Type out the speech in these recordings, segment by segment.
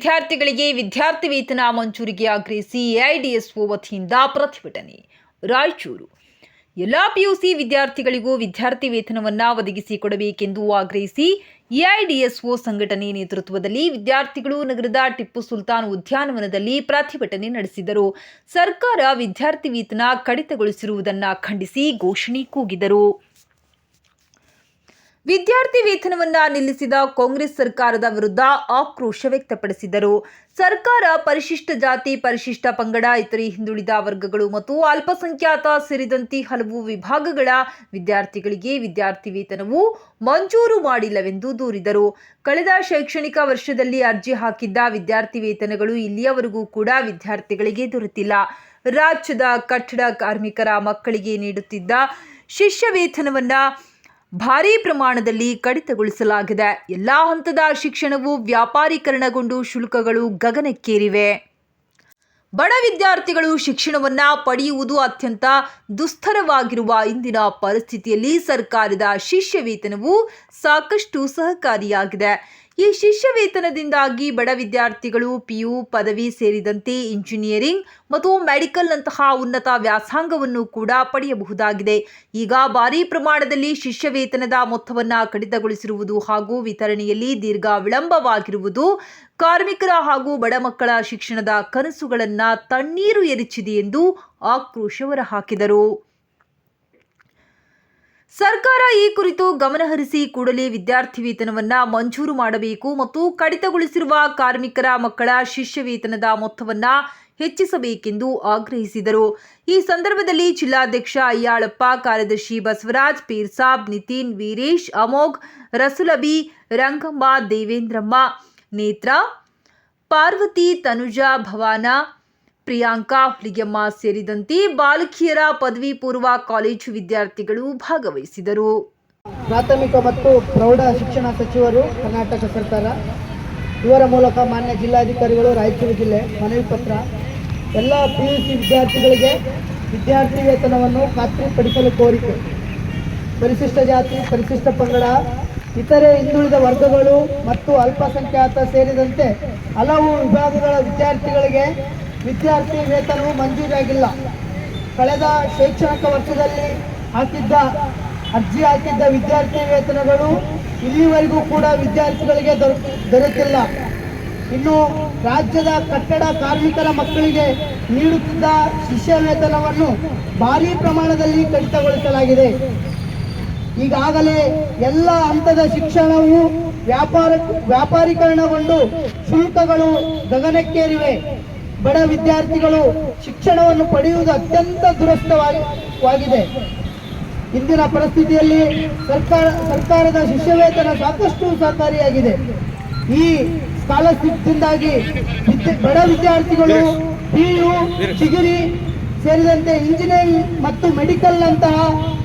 ವಿದ್ಯಾರ್ಥಿಗಳಿಗೆ ವಿದ್ಯಾರ್ಥಿ ವೇತನ ಮಂಜೂರಿಗೆ ಆಗ್ರಹಿಸಿ ಎಐಡಿಎಸ್ಒ ವತಿಯಿಂದ ಪ್ರತಿಭಟನೆ. ರಾಯಚೂರು. ಎಲ್ಲ ಪಿಯುಸಿ ವಿದ್ಯಾರ್ಥಿಗಳಿಗೂ ವಿದ್ಯಾರ್ಥಿ ವೇತನವನ್ನು ಒದಗಿಸಿ ಕೊಡಬೇಕೆಂದು ಆಗ್ರಹಿಸಿ ಎಐಡಿಎಸ್ಒ ಸಂಘಟನೆ ನೇತೃತ್ವದಲ್ಲಿ ವಿದ್ಯಾರ್ಥಿಗಳು ನಗರದ ಟಿಪ್ಪು ಸುಲ್ತಾನ್ ಉದ್ಯಾನವನದಲ್ಲಿ ಪ್ರತಿಭಟನೆ ನಡೆಸಿದರು. ಸರ್ಕಾರ ವಿದ್ಯಾರ್ಥಿ ವೇತನ ಕಡಿತಗೊಳಿಸಿರುವುದನ್ನು ಖಂಡಿಸಿ ಘೋಷಣೆ ಕೂಗಿದರು. ವಿದ್ಯಾರ್ಥಿ ವೇತನವನ್ನ ನಿಲ್ಲಿಸಿದ ಕಾಂಗ್ರೆಸ್ ಸರ್ಕಾರದ ವಿರುದ್ಧ ಆಕ್ರೋಶ ವ್ಯಕ್ತಪಡಿಸಿದರು. ಸರ್ಕಾರ ಪರಿಶಿಷ್ಟ ಜಾತಿ, ಪರಿಶಿಷ್ಟ ಪಂಗಡ, ಇತರೆ ಹಿಂದುಳಿದ ವರ್ಗಗಳು ಮತ್ತು ಅಲ್ಪಸಂಖ್ಯಾತ ಸೇರಿದಂತೆ ಹಲವು ವಿಭಾಗಗಳ ವಿದ್ಯಾರ್ಥಿಗಳಿಗೆ ವಿದ್ಯಾರ್ಥಿ ವೇತನವು ಮಂಜೂರು ಮಾಡಿಲ್ಲವೆಂದು ದೂರಿದರು. ಕಳೆದ ಶೈಕ್ಷಣಿಕ ವರ್ಷದಲ್ಲಿ ಅರ್ಜಿ ಹಾಕಿದ್ದ ವಿದ್ಯಾರ್ಥಿ ವೇತನಗಳು ಇಲ್ಲಿಯವರೆಗೂ ಕೂಡ ವಿದ್ಯಾರ್ಥಿಗಳಿಗೆ ದೊರೆತಿಲ್ಲ. ರಾಜ್ಯದ ಕಟ್ಟಡ ಕಾರ್ಮಿಕರ ಮಕ್ಕಳಿಗೆ ನೀಡುತ್ತಿದ್ದ ಶಿಷ್ಯ ವೇತನವನ್ನ ಭಾರೀ ಪ್ರಮಾಣದಲ್ಲಿ ಕಡಿತಗೊಳಿಸಲಾಗಿದೆ. ಎಲ್ಲ ಹಂತದ ಶಿಕ್ಷಣವು ವ್ಯಾಪಾರೀಕರಣಗೊಂಡು ಶುಲ್ಕಗಳು ಗಗನಕ್ಕೇರಿವೆ. ಬಡ ವಿದ್ಯಾರ್ಥಿಗಳು ಶಿಕ್ಷಣವನ್ನ ಪಡೆಯುವುದು ಅತ್ಯಂತ ದುಸ್ತರವಾಗಿರುವ ಇಂದಿನ ಪರಿಸ್ಥಿತಿಯಲ್ಲಿ ಸರ್ಕಾರದ ಶಿಷ್ಯ ವೇತನವು ಸಾಕಷ್ಟು ಸಹಕಾರಿಯಾಗಿದೆ. ಈ ಶಿಷ್ಯ ವೇತನದಿಂದಾಗಿ ಬಡ ವಿದ್ಯಾರ್ಥಿಗಳು ಪಿಯು ಪದವಿ ಸೇರಿದಂತೆ ಇಂಜಿನಿಯರಿಂಗ್ ಮತ್ತು ಮೆಡಿಕಲ್ನಂತಹ ಉನ್ನತ ವ್ಯಾಸಂಗವನ್ನು ಕೂಡ ಪಡೆಯಬಹುದಾಗಿದೆ. ಈಗ ಭಾರೀ ಪ್ರಮಾಣದಲ್ಲಿ ಶಿಷ್ಯ ವೇತನದ ಮೊತ್ತವನ್ನು ಕಡಿತಗೊಳಿಸಿರುವುದು ಹಾಗೂ ವಿತರಣೆಯಲ್ಲಿ ದೀರ್ಘ ವಿಳಂಬವಾಗಿರುವುದು ಕಾರ್ಮಿಕರ ಹಾಗೂ ಬಡ ಮಕ್ಕಳ ಶಿಕ್ಷಣದ ಕನಸುಗಳನ್ನು ತಣ್ಣೀರು ಎರಚಿದೆ ಎಂದು ಆಕ್ರೋಶ ಹೊರಹಾಕಿದರು. ಸರ್ಕಾರ ಈ ಕುರಿತು ಗಮನಹರಿಸಿ ಕೂಡಲೇ ವಿದ್ಯಾರ್ಥಿ ವೇತನವನ್ನ ಮಂಜೂರು ಮಾಡಬೇಕು ಮತ್ತು ಕಡಿತಗೊಳಿಸಿರುವ ಕಾರ್ಮಿಕರ ಮಕ್ಕಳ ಶಿಷ್ಯ ವೇತನದ ಮೊತ್ತವನ್ನ ಹೆಚ್ಚಿಸಬೇಕೆಂದು ಆಗ್ರಹಿಸಿದರು. ಈ ಸಂದರ್ಭದಲ್ಲಿ ಜಿಲ್ಲಾಧ್ಯಕ್ಷ ಅಯ್ಯಾಳಪ್ಪ, ಕಾರ್ಯದರ್ಶಿ ಬಸವರಾಜ್, ಪೀರ್ಸಾಬ್, ನಿತಿನ್, ವೀರೇಶ್, ಅಮೋಘ್ ರಸುಲಬಿ ರಂಗಮ್ಮ, ದೇವೇಂದ್ರಮ್ಮ, ನೇತ್ರ, ಪಾರ್ವತಿ, ತನುಜಾ, ಭವಾನ ಪ್ರಿಯಾಂಕಾ ಹುಲಿಗೆಮ್ಮ ಸೇರಿದಂತೆ ಬಾಲಕಿಯರ ಪದವಿ ಪೂರ್ವ ಕಾಲೇಜು ವಿದ್ಯಾರ್ಥಿಗಳು ಭಾಗವಹಿಸಿದರು. ಪ್ರಾಥಮಿಕ ಮತ್ತು ಪ್ರೌಢ ಶಿಕ್ಷಣ ಸಚಿವರು ಕರ್ನಾಟಕ ಸರ್ಕಾರ, ಇವರ ಮೂಲಕ ಮಾನ್ಯ ಜಿಲ್ಲಾಧಿಕಾರಿಗಳು, ರಾಯಚೂರು ಜಿಲ್ಲೆ ಮನವಿ ಪತ್ರ, ಎಲ್ಲ ಪಿ ಯು ಸಿ ವಿದ್ಯಾರ್ಥಿಗಳಿಗೆ ವಿದ್ಯಾರ್ಥಿ ವೇತನವನ್ನು ಖಾತ್ರಿಪಡಿಸಲು ಕೋರಿಕೆ. ಪರಿಶಿಷ್ಟ ಜಾತಿ, ಪರಿಶಿಷ್ಟ ಪಂಗಡ, ಇತರೆ ಹಿಂದುಳಿದ ವರ್ಗಗಳು ಮತ್ತು ಅಲ್ಪಸಂಖ್ಯಾತ ಸೇರಿದಂತೆ ಹಲವು ವಿಭಾಗಗಳ ವಿದ್ಯಾರ್ಥಿಗಳಿಗೆ ವಿದ್ಯಾರ್ಥಿ ವೇತನವು ಮಂಜೂರಾಗಿಲ್ಲ. ಕಳೆದ ಶೈಕ್ಷಣಿಕ ವರ್ಷದಲ್ಲಿ ಹಾಕಿದ್ದ, ಅರ್ಜಿ ಹಾಕಿದ್ದ ವಿದ್ಯಾರ್ಥಿ ವೇತನಗಳು ಇಲ್ಲಿವರೆಗೂ ಕೂಡ ವಿದ್ಯಾರ್ಥಿಗಳಿಗೆ ದೊರ- ದೊರೆತಿಲ್ಲ. ಇನ್ನು ರಾಜ್ಯದ ಕಟ್ಟಡ ಕಾರ್ಮಿಕರ ಮಕ್ಕಳಿಗೆ ನೀಡುತ್ತಿದ್ದ ಶಿಷ್ಯ ವೇತನವನ್ನು ಭಾರೀ ಪ್ರಮಾಣದಲ್ಲಿ ಕಡಿತಗೊಳಿಸಲಾಗಿದೆ. ಈಗಾಗಲೇ ಎಲ್ಲ ಹಂತದ ಶಿಕ್ಷಣವು ವ್ಯಾಪಾರ, ವ್ಯಾಪಾರೀಕರಣಗೊಂಡು ಶುಲ್ಕಗಳು ಗಗನಕ್ಕೇರಿವೆ. ಬಡ ವಿದ್ಯಾರ್ಥಿಗಳು ಶಿಕ್ಷಣವನ್ನು ಪಡೆಯುವುದು ಅತ್ಯಂತ ದುರಸ್ಥವಾಗಿದೆ ಇಂದಿನ ಪರಿಸ್ಥಿತಿಯಲ್ಲಿ ಸರ್ಕಾರ ಸರ್ಕಾರದ ಶಿಷ್ಯವೇತನ ಸಾಕಷ್ಟು ಸಹಕಾರಿಯಾಗಿದೆ. ಈ ಸ್ಕಾಲರ್ಶಿಪ್ದಿಂದಾಗಿ ಬಡ ವಿದ್ಯಾರ್ಥಿಗಳು ಪಿಯು ಡಿಗ್ರಿ ಸೇರಿದಂತೆ ಇಂಜಿನಿಯರಿಂಗ್ ಮತ್ತು ಮೆಡಿಕಲ್ ನಂತಹ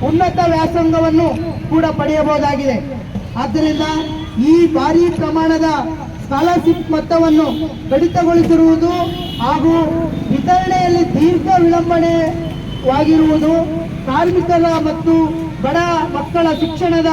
ಉನ್ನತ ವ್ಯಾಸಂಗವನ್ನು ಕೂಡ ಪಡೆಯಬಹುದಾಗಿದೆ. ಆದ್ದರಿಂದ ಈ ಭಾರಿ ಪ್ರಮಾಣದ ಸ್ಕಾಲರ್ಶಿಪ್ ಮೊತ್ತವನ್ನು ಕಡಿತಗೊಳಿಸಿರುವುದು ಹಾಗೂ ವಿತರಣೆಯಲ್ಲಿ ದೀರ್ಘ ವಿಳಂಬನೆವಾಗಿರುವುದು ಕಾರ್ಮಿಕರ ಮತ್ತು ಬಡ ಮಕ್ಕಳ ಶಿಕ್ಷಣದ